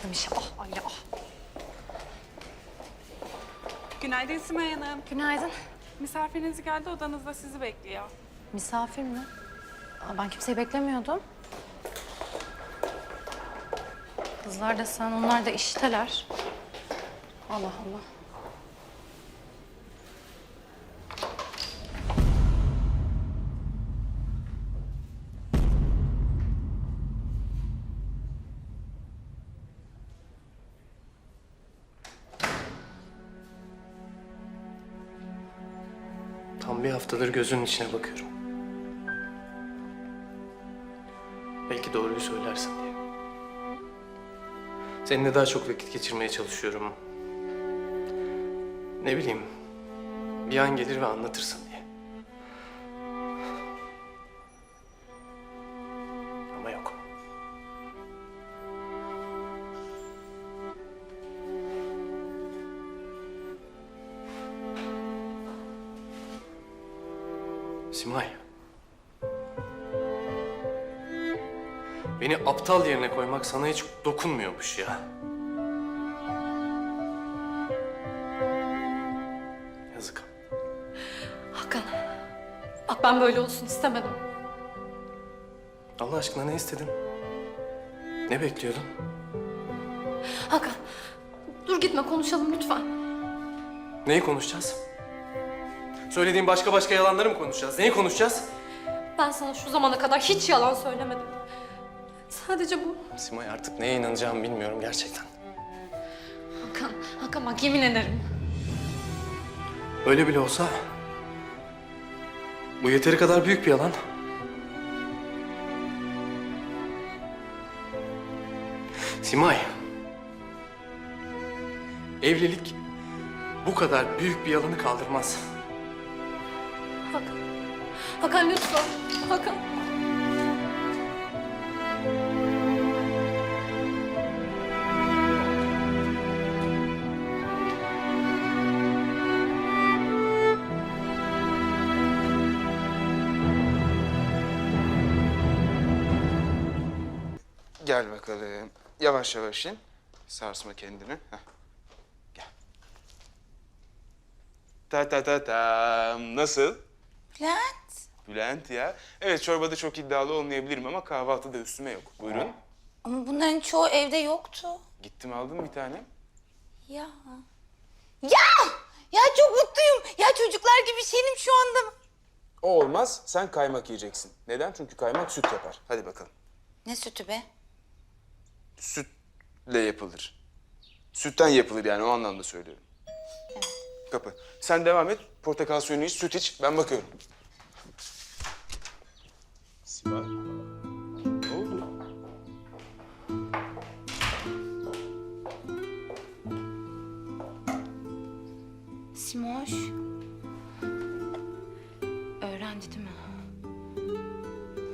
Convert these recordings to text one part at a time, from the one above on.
başladım işe. Ah anne ah. Günaydın Simay Hanım. Günaydın. Misafiriniz geldi odanızda sizi bekliyor. Misafir mi? Aa, ben kimseyi beklemiyordum. Kızlar da sen, onlar da işteler. Allah Allah. Tam bir haftadır gözünün içine bakıyorum. Belki doğruyu söylersin diye. Seninle daha çok vakit geçirmeye çalışıyorum. Ne bileyim, bir an gelir ve anlatırsın diye. Simay. Beni aptal yerine koymak sana hiç dokunmuyormuş ya. Yazık. Hakan. Bak ben böyle olsun istemedim. Allah aşkına ne istedin? Ne bekliyordun? Hakan. Dur gitme konuşalım lütfen. Neyi konuşacağız? Söylediğin başka başka yalanları mı konuşacağız? Neyi konuşacağız? Ben sana şu zamana kadar hiç yalan söylemedim. Sadece bu. Simay artık neye inanacağımı bilmiyorum gerçekten. Hakan, Hakan bak yemin ederim. Öyle bile olsa... Bu yeteri kadar büyük bir yalan. Simay. Evlilik bu kadar büyük bir yalanı kaldırmaz. Hakan. Lütfen. Hakan. Gel bakalım. Yavaş yavaş in. Sarsma kendini. Heh. Gel. Ta ta ta tam. Nasıl? Bülent. Bülent ya. Evet çorbada çok iddialı olmayabilirim ama kahvaltıda üstüme yok. Buyurun. Ama bunların çoğu evde yoktu. Gittim aldım bir tane. Ya. Ya! Ya çok mutluyum. Ya çocuklar gibi şeyim şu anda. O olmaz. Sen kaymak yiyeceksin. Neden? Çünkü kaymak süt yapar. Hadi bakalım. Ne sütü be? Sütle yapılır. Sütten yapılır yani o anlamda söylüyorum. Kapı. Sen devam et. Portakal suyunu iç, süt iç. Ben bakıyorum. Sibel. Ne oldu? Simoş. Öğrendi değil mi?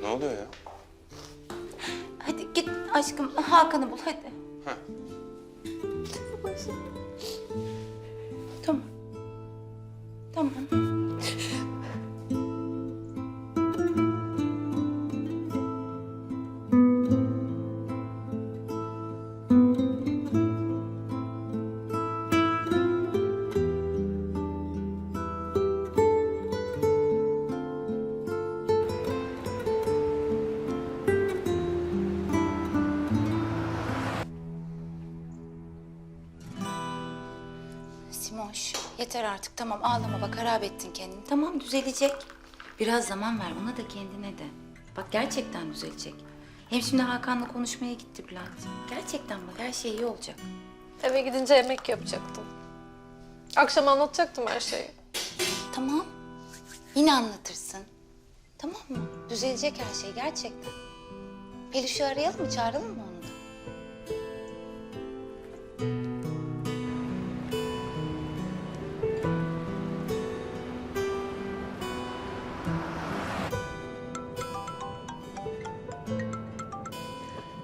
Ne oluyor ya? Hadi git aşkım Hakan'ı bul hadi. Heh. Tamam. Tamam. Yeter artık tamam ağlama bak harap ettin kendini. Tamam düzelecek. Biraz zaman ver ona da kendine de. Bak gerçekten düzelecek. Hem şimdi Hakan'la konuşmaya gitti Bülent. Gerçekten bak her şey iyi olacak. Eve gidince yemek yapacaktım. Akşam anlatacaktım her şeyi. Tamam. Yine anlatırsın. Tamam mı? Düzelecek her şey gerçekten. Peluş'u arayalım mı? Çağıralım mı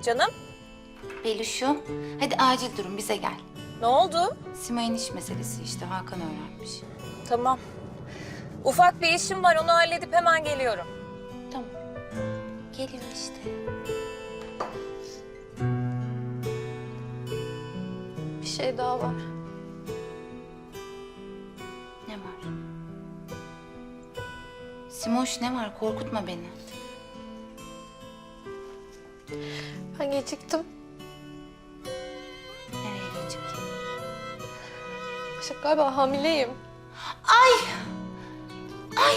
Canım, Peluş'u, hadi acil durum bize gel. ne oldu? Simay'ın iş meselesi işte Hakan öğrenmiş. Tamam. Ufak bir işim var, onu halledip hemen geliyorum. Tamam. Geliyor işte. şey daha var. Ne var? Simoş ne var? Korkutma beni. Ben geciktim. Nereye geciktin? Başak galiba hamileyim. Ay! Ay!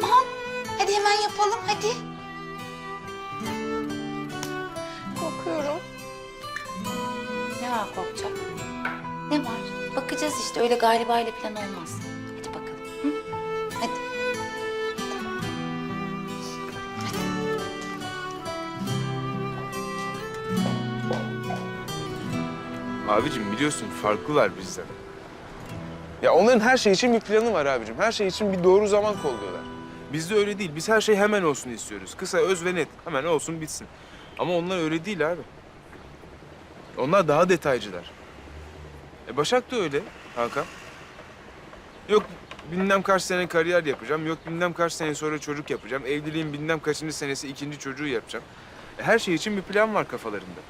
Tamam. Hadi hemen yapalım hadi. Korkuyorum. Ne var korkacak? Ne var? Bakacağız işte öyle galiba ile falan olmaz. Abicim biliyorsun farklılar bizden. Ya onların her şey için bir planı var abicim. Her şey için bir doğru zaman kolluyorlar. Bizde öyle değil. Biz her şey hemen olsun istiyoruz. Kısa, öz ve net. Hemen olsun bitsin. Ama onlar öyle değil abi. Onlar daha detaycılar. E Başak da öyle Hakan. Yok bilmem kaç sene kariyer yapacağım. Yok bilmem kaç sene sonra çocuk yapacağım. Evliliğin bilmem kaçıncı senesi ikinci çocuğu yapacağım. E Her şey için bir plan var kafalarında.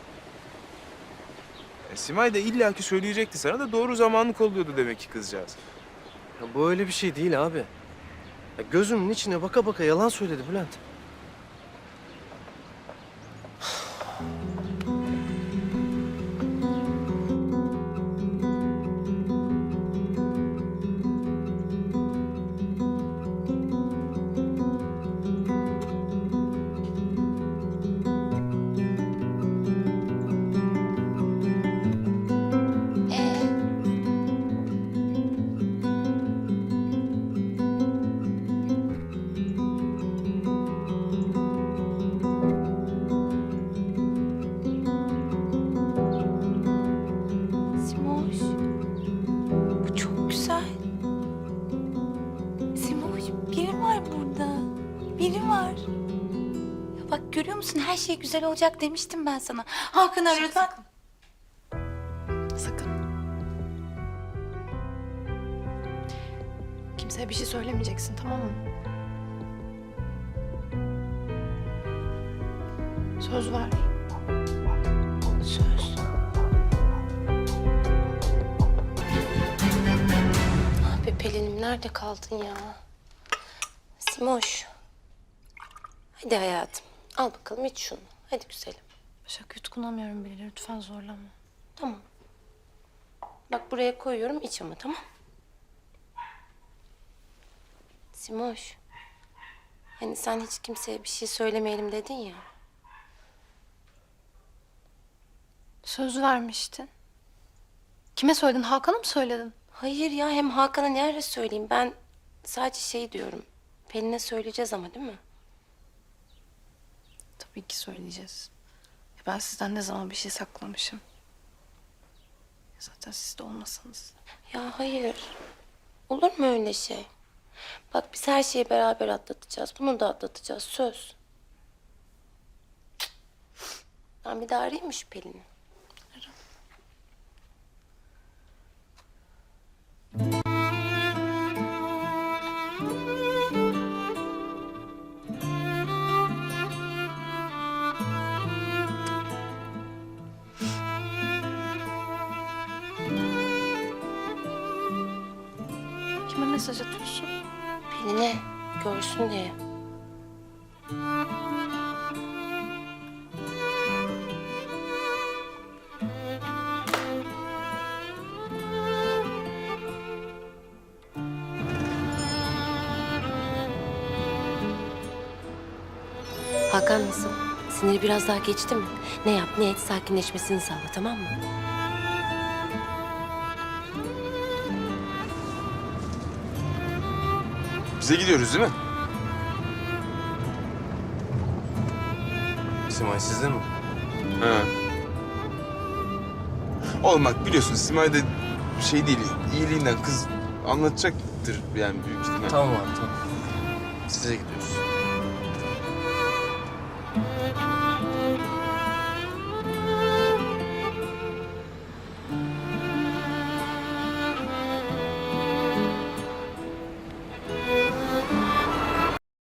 E Simay da illaki söyleyecekti sana da doğru zamanı kolluyordu demek ki kızcağız. Ya bu öyle bir şey değil abi. Ya gözümün içine baka baka yalan söyledi Bülent. Musun her şey güzel olacak demiştim ben sana. Hakan arıyor. bak. Sakın. Kimseye bir şey söylemeyeceksin tamam mı? Söz ver. Söz. Ah be Pelin'im nerede kaldın ya? Simoş. Hadi hayatım. Al bakalım iç şunu. Hadi güzelim. Başak yutkunamıyorum bile lütfen zorlama. Tamam. Bak buraya koyuyorum iç ama tamam. Simoş. Hani sen hiç kimseye bir şey söylemeyelim dedin ya. Söz vermiştin. Kime söyledin? Hakan'a mı söyledin? Hayır ya hem Hakan'a ne ara söyleyeyim ben sadece şey diyorum. Pelin'e söyleyeceğiz ama değil mi? Tabii ki söyleyeceğiz. Ya Ben sizden ne zaman bir şey saklamışım. Zaten siz de olmasanız. Ya hayır. Olur mu öyle şey? Bak biz her şeyi beraber atlatacağız. Bunu da atlatacağız. Söz. Ben bir daha arayayım mı şu? Mesaj atıyorsun? Pelin'e görsün diye. Hakan nasıl? Siniri biraz daha geçti mi? Ne yap ne et sakinleşmesini sağla tamam mı? Bize gidiyoruz değil mi? Simay sizde mi? Ha. Oğlum bak biliyorsun Simay da şey değil, iyiliğinden kız anlatacaktır yani büyük ihtimal. Tamam abi tamam. Size gidiyoruz.